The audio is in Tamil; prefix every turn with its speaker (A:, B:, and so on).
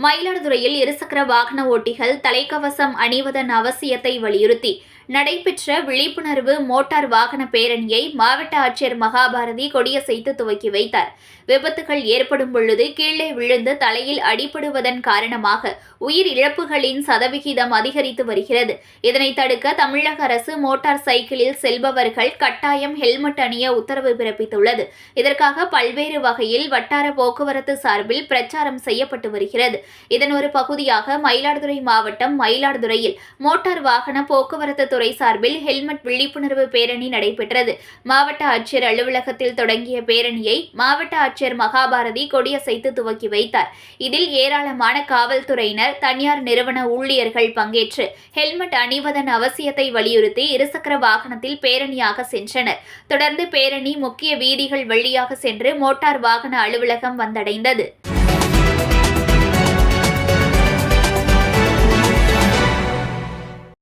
A: மயிலாடுதுறையில் இருசக்கர வாகன ஓட்டிகள் தலைக்கவசம் அணிவதன் அவசியத்தை வலியுறுத்தி நடைபெற்ற விழிப்புணர்வு மோட்டார் வாகன பேரணியை மாவட்ட ஆட்சியர் மகாபாரதி கொடியசைத்து துவக்கி வைத்தார். விபத்துகள் ஏற்படும் பொழுது கீழே விழுந்து தலையில் அடிபடுவதன் காரணமாக உயிர் இழப்புகளின் சதவிகிதம் அதிகரித்து வருகிறது. இதனை தடுக்க தமிழக அரசு மோட்டார் சைக்கிளில் செல்பவர்கள் கட்டாயம் ஹெல்மெட் அணிய உத்தரவு பிறப்பித்துள்ளது. இதற்காக பல்வேறு வகையில் வட்டார போக்குவரத்து சார்பில் பிரச்சாரம் செய்யப்பட்டு வருகிறது. இதன் ஒரு பகுதியாக மயிலாடுதுறை மாவட்டம் மயிலாடுதுறையில் மோட்டார் வாகன போக்குவரத்து துறை சார்பில் ஹெல்மெட் விழிப்புணர்வு பேரணி நடைபெற்றது. மாவட்ட ஆட்சியர் அலுவலகத்தில் தொடங்கிய பேரணியை மாவட்ட ஆட்சியர் மகாபாரதி கொடியசைத்து துவக்கி வைத்தார். இதில் ஏராளமான காவல்துறையினர் தனியார் நிறுவன ஊழியர்கள் பங்கேற்று ஹெல்மெட் அணிவதன் அவசியத்தை வலியுறுத்தி இருசக்கர வாகனத்தில் பேரணியாக சென்றனர். தொடர்ந்து பேரணி முக்கிய வீதிகள் வழியாக சென்று மோட்டார் வாகன அலுவலகம் வந்தடைந்தது.